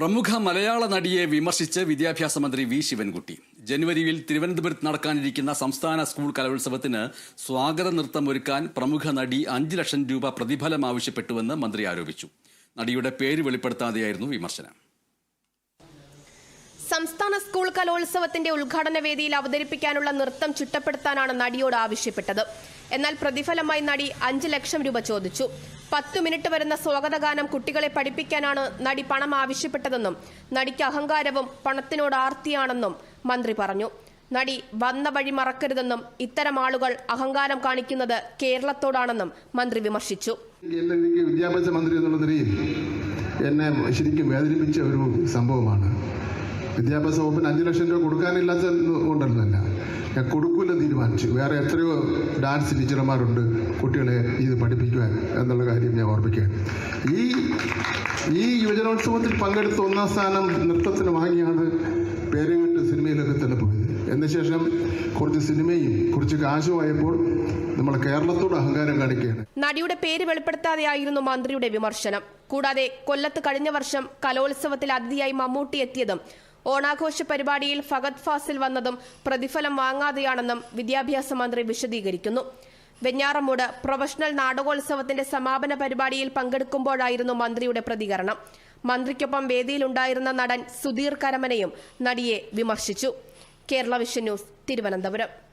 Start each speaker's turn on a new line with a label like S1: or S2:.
S1: പ്രമുഖ മലയാള നടിയെ വിമർശിച്ച് വിദ്യാഭ്യാസ മന്ത്രി വി ശിവൻകുട്ടി. ജനുവരിയിൽ തിരുവനന്തപുരത്ത് നടക്കാനിരിക്കുന്ന സംസ്ഥാന സ്കൂൾ കലോത്സവത്തിന് സ്വാഗത നൃത്തം ഒരുക്കാൻ പ്രമുഖ നടി അഞ്ച് ലക്ഷം രൂപ പ്രതിഫലം ആവശ്യപ്പെട്ടുവെന്ന് മന്ത്രി ആരോപിച്ചു. നടിയുടെ പേര് വെളിപ്പെടുത്താതെയായിരുന്നു വിമർശനം.
S2: സംസ്ഥാന സ്കൂൾ കലോത്സവത്തിന്റെ ഉദ്ഘാടന വേദിയിൽ അവതരിപ്പിക്കാനുള്ള നൃത്തം ചിട്ടപ്പെടുത്താനാണ് നടിയോട് ആവശ്യപ്പെട്ടത്. എന്നാൽ പ്രതിഫലമായി നടി അഞ്ച് ലക്ഷം രൂപ ചോദിച്ചു. പത്ത് മിനിറ്റ് വരുന്ന സ്വാഗതഗാനം കുട്ടികളെ പഠിപ്പിക്കാനാണ് നടി പണം ആവശ്യപ്പെട്ടതെന്നും നടിക്ക് അഹങ്കാരവും പണത്തിനോട് ആർത്തിയാണെന്നും മന്ത്രി പറഞ്ഞു. നടി വന്ന വഴി മറക്കരുതെന്നും ഇത്തരം ആളുകൾ അഹങ്കാരം കാണിക്കുന്നത് കേരളത്തോടാണെന്നും മന്ത്രി വിമർശിച്ചു.
S3: വിദ്യാഭ്യാസ മന്ത്രി എന്നുള്ള നിലയിൽ എന്നെ ശരിക്കും വേദനിപ്പിച്ച ഒരു സംഭവമാണ്. വിദ്യാഭ്യാസ വകുപ്പിന് അഞ്ച് ലക്ഷം രൂപ കൊടുക്കാനില്ലാത്ത കൊണ്ടല്ല ഞാൻ കൊടുക്കില്ല തീരുമാനിച്ചു. വേറെ എത്രയോ ഡാൻസ് ടീച്ചർമാരുണ്ട് കുട്ടികളെ ഇത് പഠിപ്പിക്കുവാൻ എന്നുള്ള കാര്യം ഞാൻ ഓർമ്മിക്കുകയാണ്. ഈ ഈ യുവജനോത്സവത്തിൽ പങ്കെടുത്ത ഒന്നാം സ്ഥാനം നൃത്തത്തിന് വാങ്ങിയാണ് പേരുകെട്ട് സിനിമയിലൊക്കെ തന്നെ പോയത്. എന്നശേഷം കുറച്ച് സിനിമയും കുറച്ച് കാശുമായപ്പോൾ നമ്മൾ കേരളത്തോട് അഹങ്കാരം കാണിക്കുകയാണ്.
S2: നടിയുടെ പേര് വെളിപ്പെടുത്താതെയായിരുന്നു മന്ത്രിയുടെ വിമർശനം. കൂടാതെ കൊല്ലത്ത് കഴിഞ്ഞ വർഷം കലോത്സവത്തിൽ അതിഥിയായി മമ്മൂട്ടി എത്തിയതും ഓണാഘോഷ പരിപാടിയിൽ ഫഗത് ഫാസിൽ വന്നതും പ്രതിഫലം വാങ്ങാതെയാണെന്നും വിദ്യാഭ്യാസ മന്ത്രി വിശദീകരിക്കുന്നു. വെഞ്ഞാറമൂട് പ്രൊഫഷണൽ നാടകോത്സവത്തിന്റെ സമാപന പരിപാടിയിൽ പങ്കെടുക്കുമ്പോഴായിരുന്നു മന്ത്രിയുടെ പ്രതികരണം. മന്ത്രിക്കൊപ്പം വേദിയിലുണ്ടായിരുന്ന നടൻ സുധീർ കരമനയും നടിയെ വിമർശിച്ചു. Kerala vision news Thiruvananthapuram.